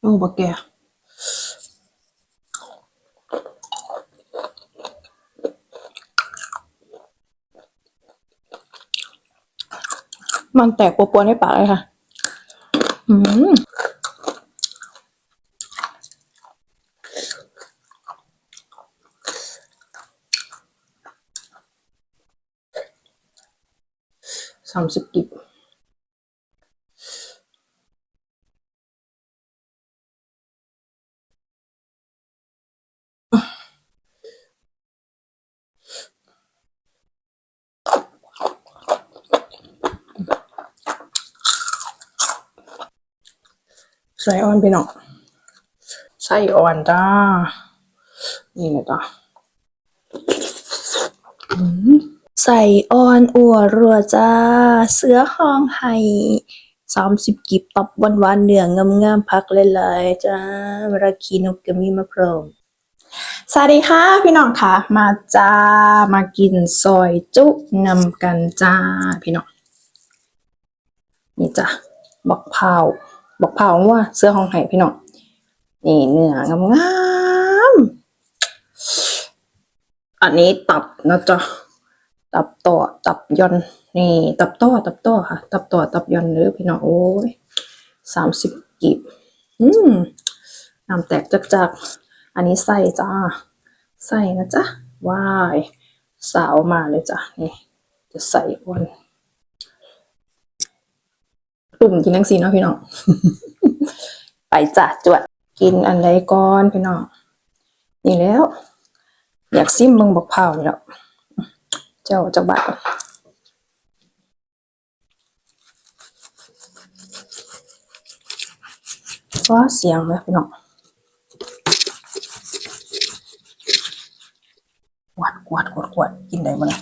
โอ้บักแกมันแตกปัวๆในปากเลยค่ะ อืม สามสิบกิบใส่อ่อนพี่น้องใส่อ่อนจ้า นี่นะจ้าอืม ใส่อ่อนอัวรัวจ้า เสือห้องไห้สามสิบกิบตับหวานๆเนื้องามๆพักหลายๆจ้าเวลาขี่นกก็มีมาพร้อมสวัสดีค่ะพี่น้องค่ะ มาจ้ามากินซอยจุนำกันจ้าพี่น้องนี่จ้ะบักเผาบักเผาว่าเสื้อของไห้พี่น้องนี่เนื้องามงามๆอันนี้ตับนะจ๊ะ ตับต่อตับยอนนี่ ตับต่อตับต่อค่ะ ตับต่อตับยอนหรือพี่น้องโอ้ยสามสิบกีบอืมน้ำแตกจักๆอันนี้ใส่จ้า ใส่นะจ๊ะว้ายสาวมาเลยจ้ะนี่ จะใส่อ้วนตุ่มกินทั้งสีเนาะพี่น้องไปจ้ะจวดกินอันใดก่อนพี่น้องนี่แล้ว อยากซิมมึงบอกเผาแล้ว เจ้าเจ้าบ่าวว่าเสียงไหมพี่น้องกวดกวดกวดกวดกินได้บ่นะ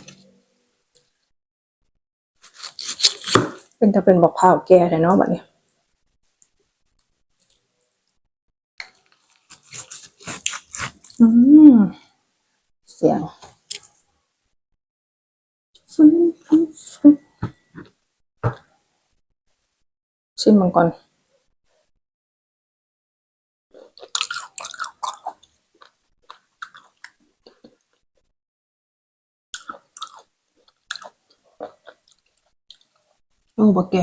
เป็นจะเป็นบอกเผาแก่แต่เนาะแบัดนี้ อืม เสียงฟึ้นฟึ้นฟึ้น ชิมมันก่อน โอ้บักแก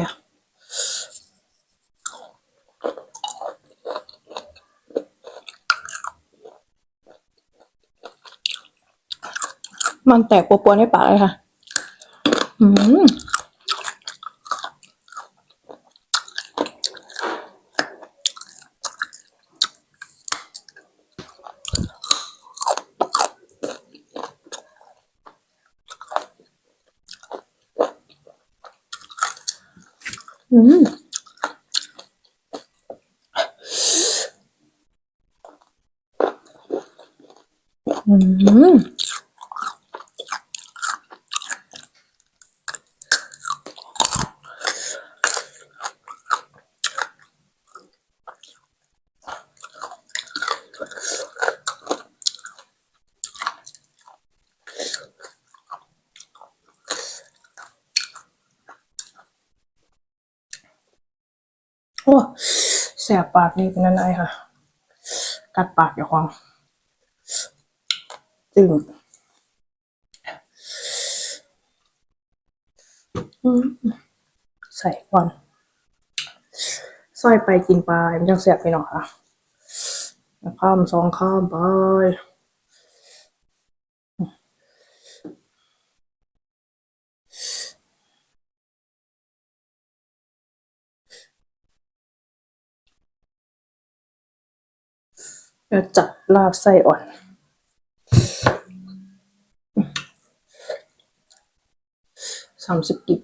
มันแตกปัวๆในปากเลยค่ะ อืม อืมอืม โอ้ แสบปากนี่เป็นอะไรค่ะ กัดปากอย่าควางตึงใส่ก่อนซอยไปกินไปมันจังแสบไปหน่อยค่ะข้ามสองข้ามไป เดี๋ยวจัดลาบไส้อ่อน สามสิบกิบ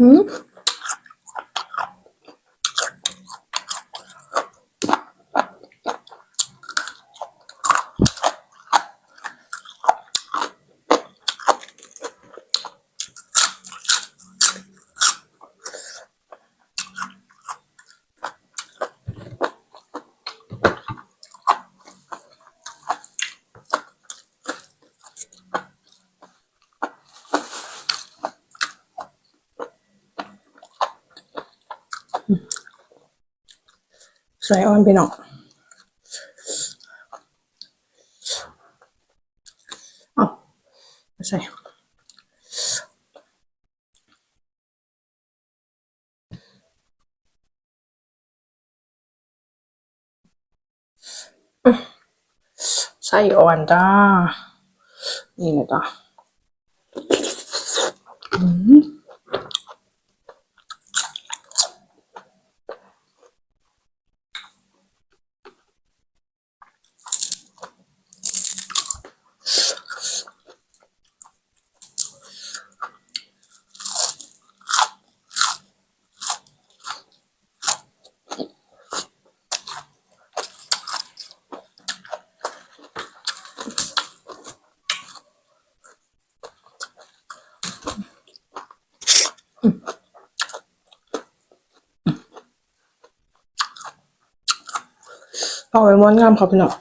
อืม ใส่ออนไปหน่อยเอใส่ไส้อ่อนจ้า นี่นะจ้าอืม เอาไว้ม้วนงามครับพี่น้อง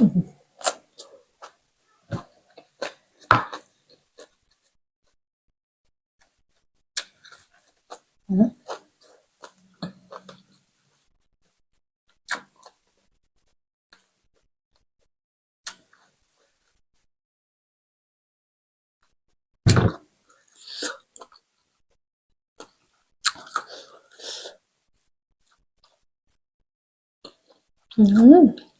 อืม 嗯。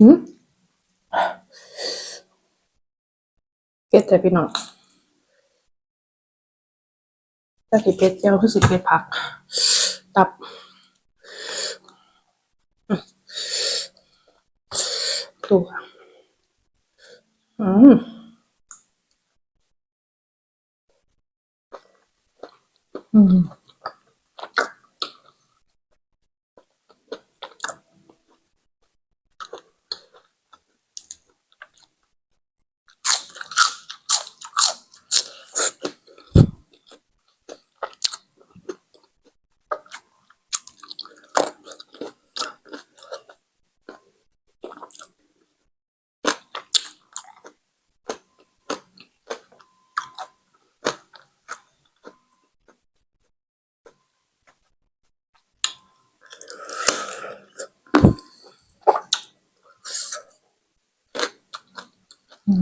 อืมเผ็ดแต่พี่น้องถ้าสิเผ็ดเจียวคือสิเผ็ดผัก ตับตัวอืมอืม อื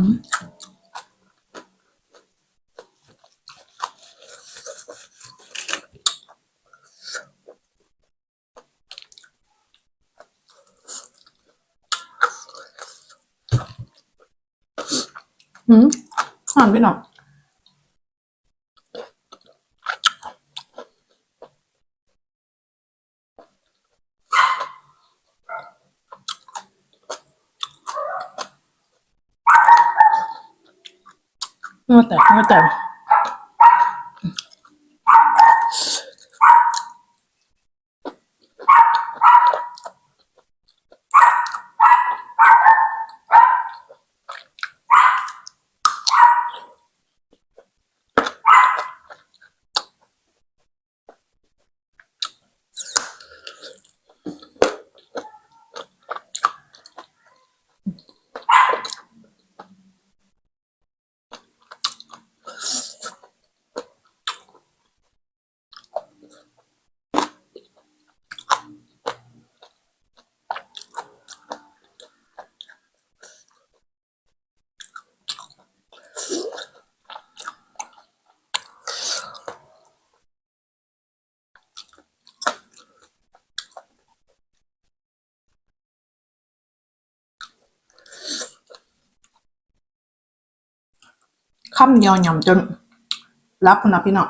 มหอมพี่น้องเมื่อแต่เมื่อ คำเดียวหย่ำจนรับคุณนะพี่น้อง